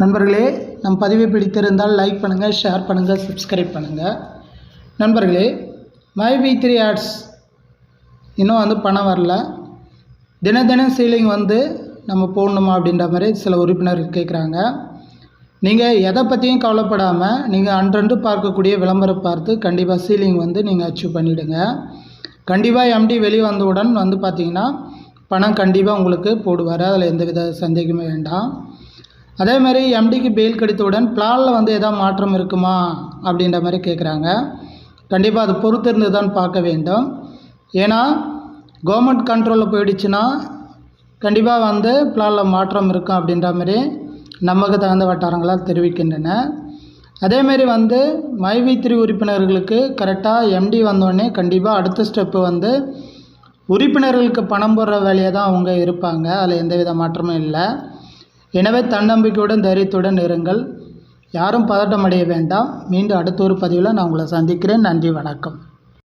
நண்பர்களே நம் பதிவை பிடித்திருந்தால் லைக் பண்ணுங்கள் ஷேர் பண்ணுங்கள் சப்ஸ்கிரைப் பண்ணுங்கள் நண்பர்களே மை பி த்ரீ ஆட்ஸ் இன்னும் வந்து பணம் வரல. தின தினம் சீலிங் வந்து நம்ம போடணுமா அப்படின்ற மாதிரி சில உறுப்பினர்கள் கேட்குறாங்க நீங்கள் எதை பற்றியும் கவலைப்படாமல் நீங்கள் அன்றன்று பார்க்கக்கூடிய விளம்பரம் பார்த்து கண்டிப்பாக சீலிங் வந்து நீங்கள் அச்சீவ் பண்ணிவிடுங்க கண்டிப்பாக எம்டி வெளியே வந்தவுடன் வந்து பார்த்திங்கன்னா பணம் கண்டிப்பாக உங்களுக்கு போடுவார். அதில் எந்தவித சந்தேகமே வேண்டாம். அதே மாதிரி எம்டிக்கு பெயில் கிடைத்தவுடன் பிளானில் வந்து எதாவது மாற்றம் இருக்குமா அப்படின்ற மாதிரி கேட்குறாங்க கண்டிப்பாக அது பொறுத்திருந்து தான் பார்க்க வேண்டும். ஏன்னா கவர்மெண்ட் கண்ட்ரோலில் போயிடுச்சுன்னா கண்டிப்பாக வந்து பிளானில் மாற்றம் இருக்கும் அப்படின்ற மாதிரி நமக்கு தகுந்த வட்டாரங்களால் தெரிவிக்கின்றன. அதேமாரி வந்து மைவி த்ரீ உறுப்பினர்களுக்கு கரெக்டாக எம்டி வந்தோடனே கண்டிப்பாக அடுத்த ஸ்டெப்பு வந்து உறுப்பினர்களுக்கு பணம் போடுற வேலையை தான் அவங்க இருப்பாங்க. அதில் எந்தவித மாற்றமும் இல்லை. எனவே தன்னம்பிக்கையுடன் தைரியத்துடன் இருங்கள். யாரும் பதட்டம் அடைய வேண்டாம். மீண்டும் அடுத்த ஒரு பதிவில் நான் உங்களை சந்திக்கிறேன். நன்றி வணக்கம்.